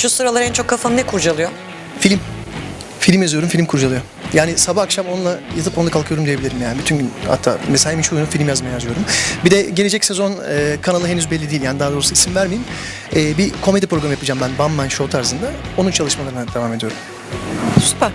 Şu sıralar en çok kafanı ne kurcalıyor? Film. Film yazıyorum, film kurcalıyor. Yani sabah akşam onunla yatıp onunla kalkıyorum diyebilirim yani. Bütün gün hatta mesaimin çoğunu film yazmaya yazıyorum. Bir de gelecek sezon e, kanalı henüz belli değil yani daha doğrusu isim vermeyeyim. E, bir komedi programı yapacağım ben Bam Man Show tarzında. Onun çalışmalarına devam ediyorum. Süper.